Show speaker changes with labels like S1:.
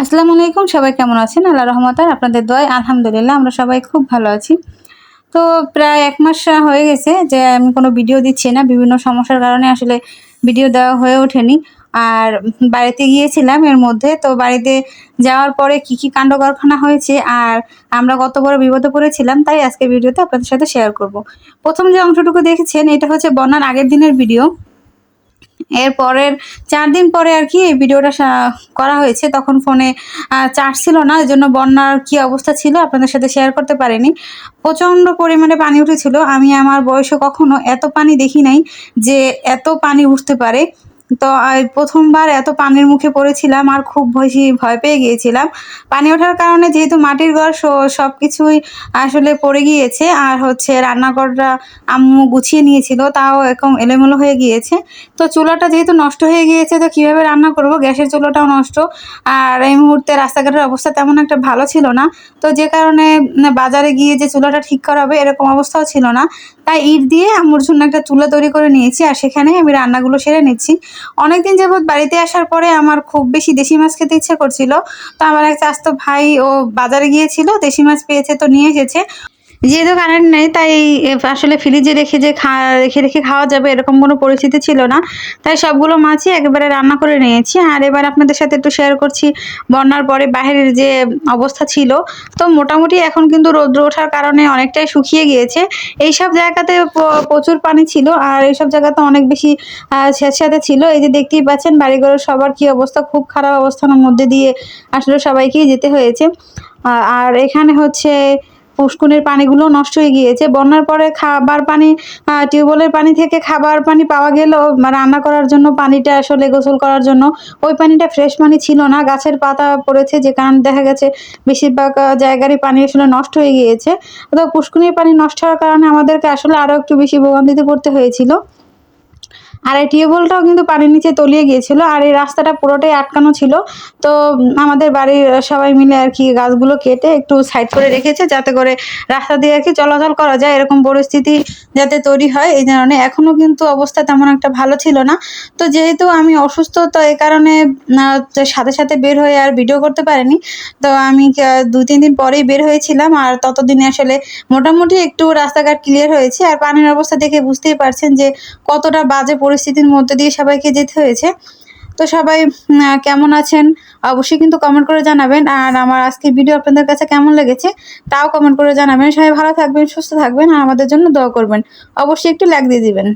S1: আসসালামু আলাইকুম, সবাই কেমন আছেন? আল্লাহ রহমতার আপনাদের দয় আলহামদুলিল্লাহ, আমরা সবাই খুব ভালো আছি। তো প্রায় এক মাস হয়ে গেছে যে আমি কোনো ভিডিও দিচ্ছি না, বিভিন্ন সমস্যার কারণে আসলে ভিডিও দেওয়া হয়ে ওঠেনি। আর বাড়িতে গিয়েছিলাম এর মধ্যে, তো বাড়িতে যাওয়ার পরে কি কি কাণ্ড কারখানা হয়েছে আর আমরা কত বড় বিপদে পড়েছিলাম, তাই আজকে ভিডিওতে আপনাদের সাথে শেয়ার করব। প্রথম যে অংশটুকু দেখেছেন, এটা হচ্ছে বন্যার আগের দিনের ভিডিও। এর পরের চার দিন পরে আর কি এই ভিডিওটা করা হয়েছে। তখন ফোনে চার্জ ছিল না, এই জন্য বন্যার কি অবস্থা ছিল আপনাদের সাথে শেয়ার করতে পারিনি। প্রচণ্ড পরিমাণে পানি উঠেছিল। আমি আমার বয়সে কখনো এত পানি দেখি নাই যে এত পানি উঠতে পারে। তো প্রথমবার এত পানির মুখে পড়েছিলাম আর খুব বেশি ভয় পেয়ে গিয়েছিলাম। পানি ওঠার কারণে যেহেতু মাটির ঘর সব কিছুই আসলে পড়ে গিয়েছে। আর হচ্ছে রান্নাঘরটা আম্মু গুছিয়ে নিয়েছিল, তাও এরকম এলোমেলো হয়ে গিয়েছে। তো চুলাটা যেহেতু নষ্ট হয়ে গিয়েছে, তো কীভাবে রান্না করব? গ্যাসের চুলাটাও নষ্ট। আর এই মুহূর্তে রাস্তাঘাটের অবস্থা তেমন একটা ভালো ছিল না। তো যে কারণে বাজারে গিয়ে যে চুলাটা ঠিক করা হবে, এরকম অবস্থাও ছিল না। তাই ইট দিয়ে আম্মুর জন্য একটা চুলা তৈরি করে নিয়েছি, আর সেখানে আমি রান্নাগুলো সেরে নিচ্ছি। অনেকদিন যাবৎ বাড়িতে আসার পরে আমার খুব বেশি দেশি মাছ খেতে ইচ্ছে করছিল। তো আমার এক চাস্ত ভাই ও বাজারে গিয়েছিল, দেশি মাছ পেয়েছে তো নিয়ে এসেছে। যেহেতু কারেন্ট নেই, তাই আসলে ফ্রিজে রেখে যে খা, রেখে রেখে খাওয়া যাবে এরকম কোনো পরিস্থিতি ছিল না। তাই সবগুলো মাছই একেবারে রান্না করে নিয়েছি। আর এবার আপনাদের সাথে একটু শেয়ার করছি বন্যার পরে বাইরের যে অবস্থা ছিল। তো মোটামুটি এখন কিন্তু রৌদ্র ওঠার কারণে অনেকটাই শুকিয়ে গিয়েছে। এইসব জায়গাতে প্রচুর পানি ছিল আর এই এইসব জায়গাতে অনেক বেশি স্যাঁতস্যাঁতে ছিল। এই যে দেখতেই পাচ্ছেন বাড়িঘরের সবার কি অবস্থা, খুব খারাপ অবস্থানের মধ্যে দিয়ে আসলে সবাইকেই যেতে হয়েছে। আর এখানে হচ্ছে পুষ্কুনির পানিগুলো নষ্ট হয়ে গিয়েছে। বন্যার পরে খাবার পানি টিউবওয়েলের পানি থেকে খাবার পানি পাওয়া গেলেও রান্না করার জন্য পানিটা আসলে গোসল করার জন্য। ওই পানিটা ফ্রেশ পানি ছিল না। গাছের পাতা পড়েছে যে কারণ দেখা গেছে বেশিরভাগ জায়গারই পানি আসলে নষ্ট হয়ে গিয়েছে। তো পুষ্কুনির পানি নষ্ট হওয়ার কারণে আমাদেরকে আসলে আরও একটু বেশি ভোগান্তিতে পড়তে হয়েছিল। আর এই টিউবওয়েলটাও কিন্তু পানির নিচে তলিয়ে গিয়েছিল আর এই রাস্তাটা পুরোটাই আটকানো ছিল। তো আমাদের বাড়ির সবাই মিলে আর কি গাছগুলো কেটে একটু সাইড করে রেখেছে যাতে করে রাস্তা দিয়ে আর কি চলাচল করা যায় এরকম পরিস্থিতি যাতে তৈরি হয় এই কারণে এখনও কিন্তু অবস্থা তেমন একটা ভালো ছিল না। তো যেহেতু আমি অসুস্থ, তো এই কারণে সাথে সাথে বের হয়ে আর ভিডিও করতে পারিনি। তো আমি দু তিন দিন পরেই বের হয়েছিলাম আর ততদিনে আসলে মোটামুটি একটু রাস্তাঘাট ক্লিয়ার হয়েছে। আর পানির অবস্থা দেখে বুঝতেই পারছেন যে কতটা বাজে পরিস্থিতির মধ্যে দিয়ে সবাইকে যেতে হয়েছে। তো সবাই কেমন আছেন? অবশ্যই কিন্তু কমেন্ট করে জানাবেন। আর আমার আজকের ভিডিও আপনাদের কাছে কেমন লেগেছে, তাও কমেন্ট করে জানাবেন। সবাই ভালো থাকবেন, সুস্থ থাকবেন, আর আমাদের জন্য দোয়া করবেন। অবশ্যই একটু লাইক দিয়ে দিবেন।